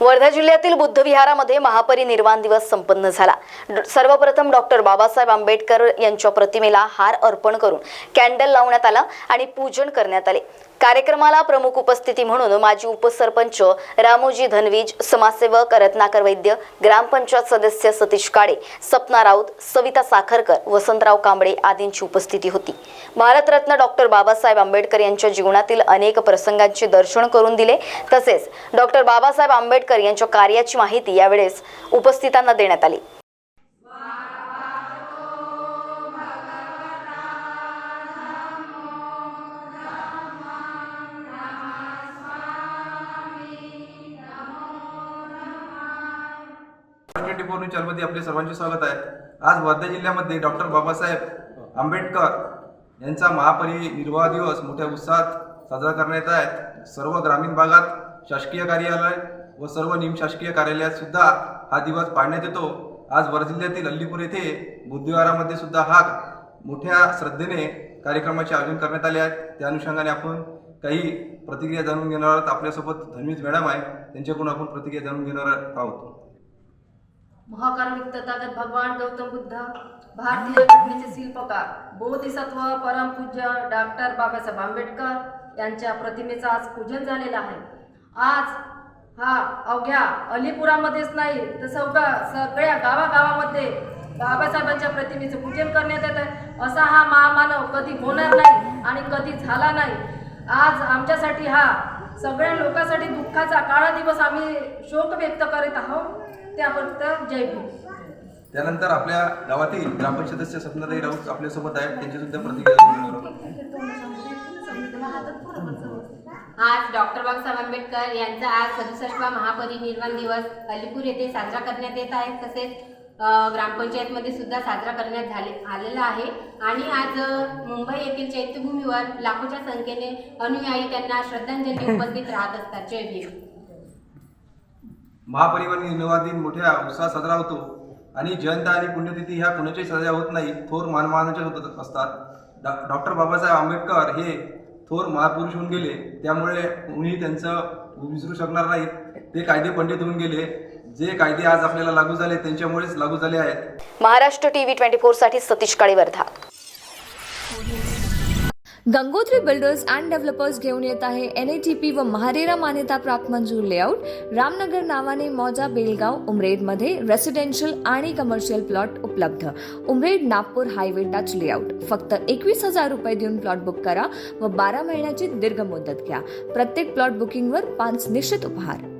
वर्धा जिल्ह्यातील बुद्धविहारामध्ये महापरिनिर्वाण दिवस संपन्न झाला. ड- सर्वप्रथम डॉक्टर बाबासाहेब आंबेडकर यांच्या प्रतिमेला हार अर्पण करून कॅन्डल लावण्यात आला आणि पूजन करण्यात आले. कार्यक्रमाला प्रमुख उपस्थिती म्हणून माजी उपसरपंच रामोजी धनवीज समाजसेवक रत्नाकर वैद्य ग्रामपंचायत सदस्य सतीश काळे सपना राऊत सविता साखरकर वसंतराव कांबळे आदींची उपस्थिती होती. भारतरत्न डॉक्टर बाबासाहेब आंबेडकर यांच्या जीवनातील अनेक प्रसंगांचे दर्शन करून दिले. तसेच डॉक्टर बाबासाहेब आंबेडकर यांच्या कार्याची माहिती यावेळेस उपस्थितांना देण्यात आली. ट्वेंटी फोर न्यूज चॅनलमध्ये आपले सर्वांचे स्वागत आहे. आज वर्धा जिल्ह्यामध्ये डॉक्टर बाबासाहेब आंबेडकर यांचा महापरिनिर्वाह दिवस मोठ्या उत्साहात साजरा करण्यात येत आहे. सर्व ग्रामीण भागात शासकीय कार्यालय व सर्व निमशासकीय कार्यालयात सुद्धा हा दिवस पाळण्यात येतो. आज वर्धा जिल्ह्यातील अल्लीपूर येथे बुद्धिवारामध्ये सुद्धा हा मोठ्या श्रद्धेने कार्यक्रमाचे आयोजन करण्यात आले आहे. त्या अनुषंगाने आपण काही प्रतिक्रिया जाणून घेणार आहोत. आपल्यासोबत धन्वीज मॅडम आहे. त्यांच्याकडून आपण प्रतिक्रिया जाणून घेणार आहोत. महाकारुणिक तथागत भगवान गौतम बुद्ध भारतीय घटनेचे शिल्पकार बोधिसत्व परमपूज्य डॉक्टर बाबासाहेब आंबेडकर यांच्या प्रतिमेचं आज पूजन झालेलं आहे. आज हा अवघ्या अलीपुरामध्येच नाही तर सगळ्या सगळ्या गावागावामध्ये बाबासाहेबांच्या प्रतिमेचं पूजन करण्यात येत आहे. असा हा महामानव कधी होणार नाही आणि कधी झाला नाही. आज आमच्यासाठी हा सगळ्या लोकांसाठी दुःखाचा काळा दिवस आम्ही शोक व्यक्त करीत आहोत. त्याबद्दल जय भीम. त्यानंतर आपल्या गावातील ग्रामपंचायत सदस्य सपनाताई राऊत आपल्यासोबत आहेत. त्यांची सुद्धा प्रतिक्रिया. आज डॉक्टर बाबासाहेब आंबेडकर यांचा आज सदुसष्टवा महापरिनिर्वाण दिवस. अलीपूर येथे साजरा करण्यात येत आहे. तसेच ग्रामपंचायतमध्ये सुद्धा साजरा करण्यात झाले आलेला आहे. आणि आज मुंबई येथील चैत्यभूमीवर लाखोच्या संख्येने अनुयायी त्यांना श्रद्धांजली उपस्थित राहत असतात. जय भीम. महापरिनिर्वाण दिन मोठ्या उत्साहात साजरा होतो. आणि जयंत आणि पुण्यतिथी ह्या कुणाच्याही साजऱ्या होत नाही थोर मानवानाच्या होत असतात. डॉ- डॉक्टर बाबासाहेब आंबेडकर हे थोर महापुरुष होऊन गेले. त्यामुळे कोणीही त्यांचं विसरू शकणार नाहीत. ते कायदे पंडित होऊन गेले. जे कायदे आज आपल्याला लागू झाले त्यांच्यामुळेच लागू झाले आहेत. Maharashtra TV twenty फोरसाठी Satish Kale Wardha Gangotri Builders and Developers घेऊन येत आहे एन ए टी पी व महारेरा मान्यता प्राप्त मंजूर लेआउट रामनगर नावाने मौजा बेलगाव उमरेडमध्ये रेसिडेन्शियल आणि कमर्शियल प्लॉट उपलब्ध. Umred Nagpur highway touch layout फक्त एकवीस हजार रुपये देऊन प्लॉट बुक करा व बारा महिन्याची दीर्घ मुदत घ्या. प्रत्येक प्लॉट बुकिंगवर पाच निश्चित उपहार.